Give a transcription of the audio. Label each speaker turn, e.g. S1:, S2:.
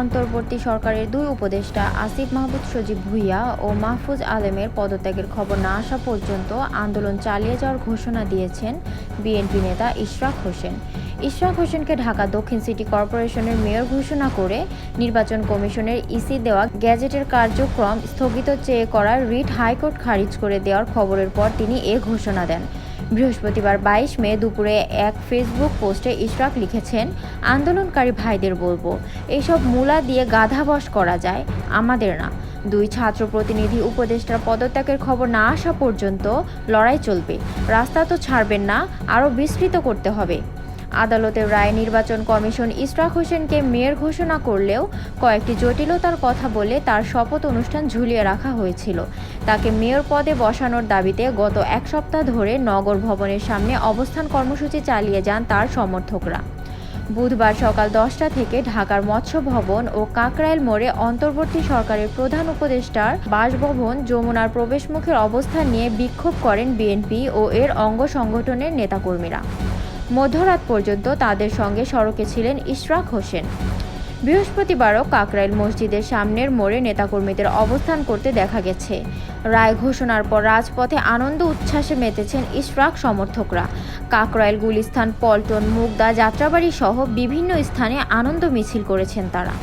S1: অন্তর্বর্তী সরকারের দুই উপদেষ্টা আসিফ মাহমুদ, সজীব ভুইয়া ও মাহফুজ আলমের পদত্যাগের খবর না আসা পর্যন্ত আন্দোলন চালিয়ে যাওয়ার ঘোষণা দিয়েছেন বিএনপি নেতা ইশরাক হোসেন। ইশরাক হোসেনকে ঢাকা দক্ষিণ সিটি কর্পোরেশনের মেয়র ঘোষণা করে নির্বাচন কমিশনের ইসি দেওয়া গ্যাজেটের কার্যক্রম স্থগিত চেয়ে করা রিট হাইকোর্ট খারিজ করে দেওয়ার খবরের পর তিনি এ ঘোষণা দেন। বৃহস্পতিবার বাইশ মে দুপুরে এক ফেসবুক পোস্টে ইশরাক লিখেছেন, আন্দোলনকারী ভাইদের বলব এইসব মূলা দিয়ে গাধা বস করা যায়, আমাদের না। দুই ছাত্র প্রতিনিধি উপদেষ্টার পদত্যাগের খবর না আসা পর্যন্ত লড়াই চলবে। রাস্তা তো ছাড়বেন না আরও বিস্তৃত করতে হবে। আদালতের রায় নির্বাচন কমিশন ইশরাক হোসেনকে মেয়র ঘোষণা করলেও কয়েকটি জটিলতার কথা বলে তার শপথ অনুষ্ঠান ঝুলিয়ে রাখা হয়েছিল। তাকে মেয়র পদে বসানোর দাবিতে গত এক সপ্তাহ ধরে নগর ভবনের সামনে অবস্থান কর্মসূচি চালিয়ে যান তার সমর্থকরা। বুধবার সকাল দশটা থেকে ঢাকার মৎস্য ভবন ও কাকরাইল মোড়ে অন্তর্বর্তী সরকারের প্রধান উপদেষ্টার বাসভবন যমুনার প্রবেশমুখের অবস্থান নিয়ে বিক্ষোভ করেন বিএনপি ও এর অঙ্গ সংগঠনের নেতাকর্মীরা। মধ্যরাত পর্যন্ত তাদের সঙ্গে সড়কে ছিলেন ইশরাক হোসেন। বৃহস্পতিবারও কাকরাইল মসজিদের সামনের মোড়ে নেতাকর্মীদের অবস্থান করতে দেখা গেছে। রায় ঘোষণার পর রাজপথে আনন্দ উচ্ছ্বাসে মেতেছেন ইশরাক সমর্থকরা। কাকরাইল গুলিস্থান, পল্টন, মুগদা যাত্রাবাড়ি সহ বিভিন্ন স্থানে আনন্দ মিছিল করেছেন তারা।